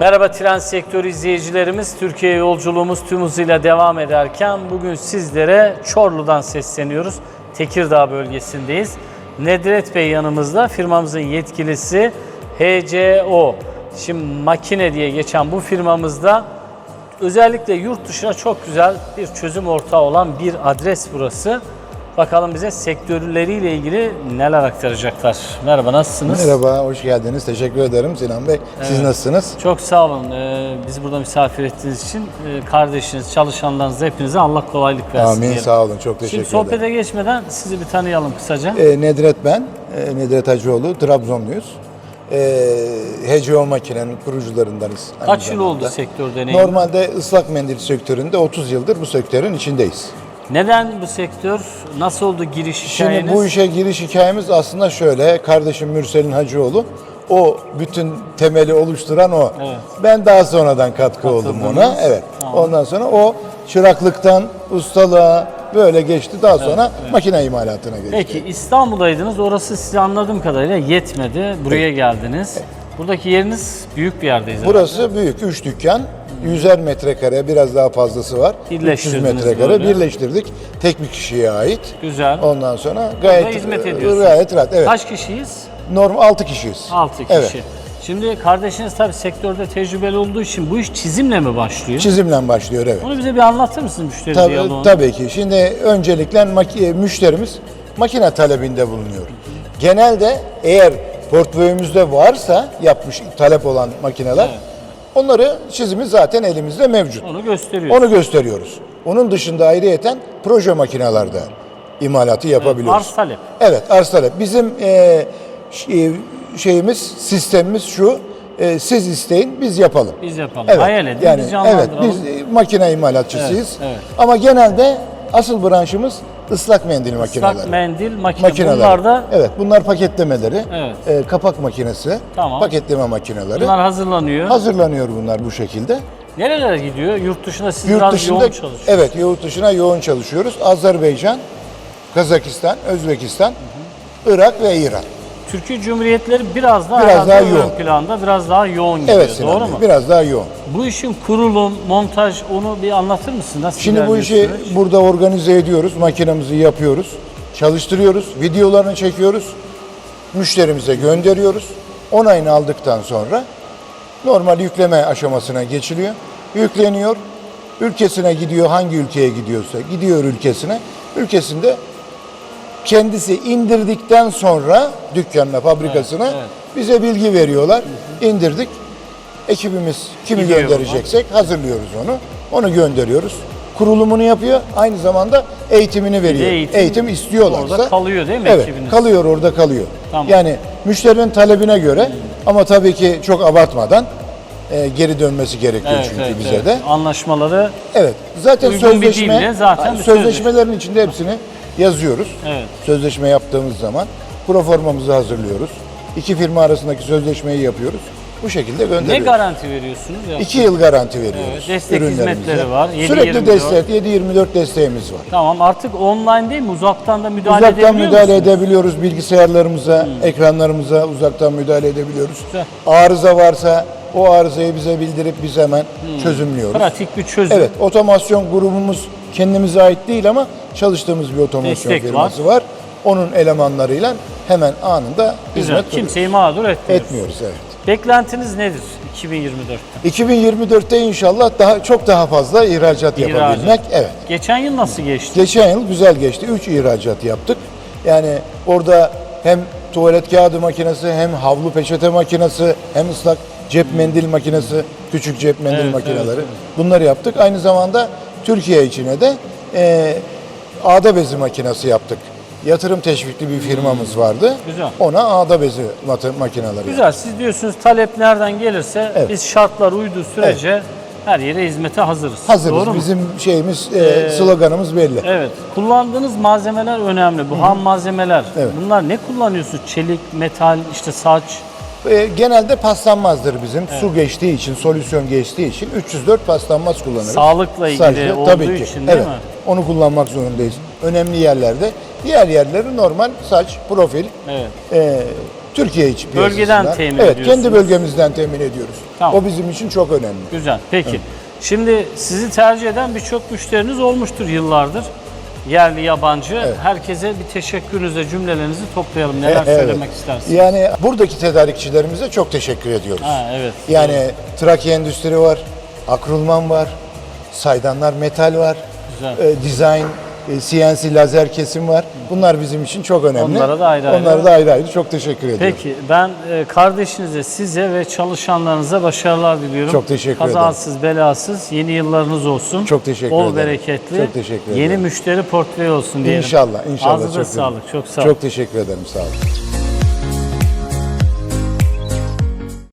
Merhaba tren sektörü izleyicilerimiz. Türkiye yolculuğumuz tüm hızıyla devam ederken bugün sizlere Çorlu'dan sesleniyoruz. Tekirdağ bölgesindeyiz. Nedret Bey yanımızda. Firmamızın yetkilisi HCO. Şimdi makine diye geçen bu firmamızda özellikle yurt dışına çok güzel bir çözüm ortağı olan bir adres burası. Bakalım bize sektörleriyle ilgili neler aktaracaklar. Merhaba nasılsınız? Merhaba, hoş geldiniz. Teşekkür ederim Sinan Bey. Siz nasılsınız? Çok sağ olun. Ee, bizi burada misafir ettiğiniz için e, kardeşiniz, çalışanlarınız hepinize Allah kolaylık versin. Amin, diyelim. sağ olun. Çok teşekkür Şimdi ederim. sohbete geçmeden sizi bir tanıyalım kısaca. Ee, Nedret ben, ee, Nedret Hacıoğlu, Trabzonluyuz. Ee, HCO makinenin kurucularındanız. aynı Kaç yıl zamanda. oldu sektör deneyimi? Normalde ıslak mendil sektöründe 30 yıldır bu sektörün içindeyiz. Neden bu sektör? Nasıl oldu giriş hikayeniz? Şimdi bu işe giriş hikayemiz aslında şöyle. Kardeşim Mürsel'in Hacıoğlu, o bütün temeli oluşturan o. Evet. Ben daha sonradan katkı oldum ona. Evet. Tamam. Ondan sonra o çıraklıktan ustalığa böyle geçti. Daha sonra makine imalatına geçti. Peki İstanbul'daydınız. Orası size anladığım kadarıyla yetmedi. Buraya geldiniz. Buradaki yeriniz büyük bir yerdeyiz. Burası büyük. Üç dükkan. Yüzer metrekare biraz daha fazlası var. 300 Birleştirdiniz metrekare böyle. birleştirdik. Tek bir kişiye ait. Güzel. Ondan sonra gayet hizmet ediyorsunuz. gayet rahat. Evet. Kaç kişiyiz? Normal 6 kişiyiz. 6 kişi. Evet. Şimdi kardeşiniz tabii sektörde tecrübeli olduğu için bu iş çizimle mi başlıyor? Çizimle başlıyor evet. Onu bize bir anlatır mısın müşteri Tabii, diyaloğunu? tabii ki. Şimdi öncelikle maki- müşterimiz makine talebinde bulunuyor. Genelde eğer portföyümüzde varsa yapmış talep olan makineler Evet. Onları çizimi zaten elimizde mevcut. Onu gösteriyor. Onu gösteriyoruz. Onun dışında ayrıyeten proje makinelerde imalatı yapabiliyoruz. arz talep. Evet, arz talep. Bizim e, e, şeyimiz, sistemimiz şu. e, siz isteyin, biz yapalım. Biz yapalım. Evet. Hayal edin, yani, biz evet, biz makine imalatçısıyız. Evet, evet. Ama genelde asıl branşımız ıslak mendil makineleri. Islak mendil, makine. Makineler. Bunlar da Evet, bunlar paketlemeleri. Evet. e, kapak makinesi, Tamam. paketleme makineleri. bunlar hazırlanıyor. Hazırlanıyor bunlar bu şekilde. Nerelere gidiyor? Yurt dışında siz Yurt biraz dışında yoğun çalışıyorsunuz. evet yurt dışına yoğun çalışıyoruz. Azerbaycan, Kazakistan, Özbekistan, Irak ve İran. Türkiye Cumhuriyetleri biraz daha, Biraz daha ön yoğun. planda, biraz daha yoğun gidiyor. Evet Sinan Doğru Bey, mu? biraz daha yoğun. Bu işin kurulum, montaj onu bir anlatır mısın? Nasıl Şimdi bu işi süreç? burada organize ediyoruz, makinemizi yapıyoruz, çalıştırıyoruz, videolarını çekiyoruz, müşterimize gönderiyoruz. Onayını aldıktan sonra normal yükleme aşamasına geçiliyor. Yükleniyor, ülkesine gidiyor, hangi ülkeye gidiyorsa gidiyor ülkesine. Ülkesinde kendisi indirdikten sonra dükkanına, fabrikasına Evet, evet. bize bilgi veriyorlar. İndirdik. Ekibimiz kimi Gidiyor göndereceksek hazırlıyoruz onu. Onu gönderiyoruz. Kurulumunu yapıyor. Aynı zamanda eğitimini veriyor. eğitim Eğitim, istiyorlarsa. orada kalıyor değil mi Evet, ekibiniz? kalıyor orada kalıyor. Tamam. Yani müşterinin talebine göre ama tabii ki çok abartmadan e, geri dönmesi gerekiyor Evet, çünkü evet, bize evet. de. Anlaşmaları Evet. Zaten sözleşme zaten sözleşmelerin içinde hepsini yazıyoruz. Evet. Sözleşme yaptığımız zaman proformamızı hazırlıyoruz. İki firma arasındaki sözleşmeyi yapıyoruz. Bu şekilde ne gönderiyoruz. garanti veriyorsunuz? Ya? İki yıl garanti veriyoruz. Evet, destek hizmetleri var, 7-24. Sürekli destek, 7-24 desteğimiz var. Tamam artık online değil mi? Uzaktan da müdahale uzaktan edebiliyor müdahale musunuz? edebiliyoruz bilgisayarlarımıza, ekranlarımıza uzaktan müdahale edebiliyoruz. Güzel. Arıza varsa o arızayı bize bildirip biz hemen çözümlüyoruz. Pratik bir çözüm. Evet, otomasyon grubumuz kendimize ait değil ama çalıştığımız bir otomasyon Destek firması var. Onun elemanlarıyla hemen anında Güzel. hizmet Kimseyi mağdur etmiyoruz. etmiyoruz. Evet. Beklentiniz nedir 2024'te? 2024'te inşallah daha çok daha fazla ihracat yapabilmek. İhracat. Evet. Geçen yıl nasıl geçti? Geçen yıl güzel geçti. 3 ihracat yaptık. Yani orada hem tuvalet kağıdı makinesi, hem havlu peçete makinesi, hem ıslak cep mendil makinesi, küçük cep mendil Evet, makineleri. evet, Bunları yaptık. Aynı zamanda Türkiye içine de e, ağda bezi makinesi yaptık. Yatırım teşvikli bir firmamız vardı. Güzel. Ona ağda bezi mat- makineleri yaptık. Güzel. Siz diyorsunuz talep nereden gelirse Evet. biz şartlar uyduğu sürece her yere hizmete hazırız. Hazırız. Doğru mu? Bizim şeyimiz, e, sloganımız belli. Evet. Kullandığınız malzemeler önemli. Bu ham malzemeler. Evet. Bunlar ne kullanıyorsunuz? Çelik, metal, işte saç. E, genelde paslanmazdır bizim. Su geçtiği için, solüsyon geçtiği için 304 paslanmaz kullanırız. Sağlıkla ilgili Sadece, olduğu tabii ki. için değil evet, mi? Onu kullanmak zorundayız. Önemli yerlerde. Diğer yerleri normal saç, profil, Evet. e, Türkiye içi Bölgeden temin Evet, ediyorsunuz. kendi bölgemizden temin ediyoruz. Tamam. O bizim için çok önemli. Güzel. Peki. Şimdi sizi tercih eden birçok müşteriniz olmuştur yıllardır. Yerli, yabancı. Herkese bir teşekkürünüzü, cümlelerinizi toplayalım. Neler Evet. söylemek istersiniz? Yani buradaki tedarikçilerimize çok teşekkür ediyoruz. Ha, evet. Yani Trakya Endüstri var, Akrulman var, Saydanlar Metal var, Güzel. e, Design, e, CNC lazer kesim var. Bunlar bizim için çok önemli. Onlara da ayrı ayrı. Onlara da ayrı ayrı çok teşekkür ediyorum. Peki ben e, kardeşinize, size ve çalışanlarınıza başarılar diliyorum. Çok teşekkür ederim. Kazasız, belasız yeni yıllarınız olsun. Çok teşekkür Bol ederim. bereketli. Çok teşekkür Yeni ederim. müşteri portföyü olsun diyelim. İnşallah, inşallah. Ağzınıza çok sağlık. Çok sağ Çok teşekkür ederim. Sağ olun.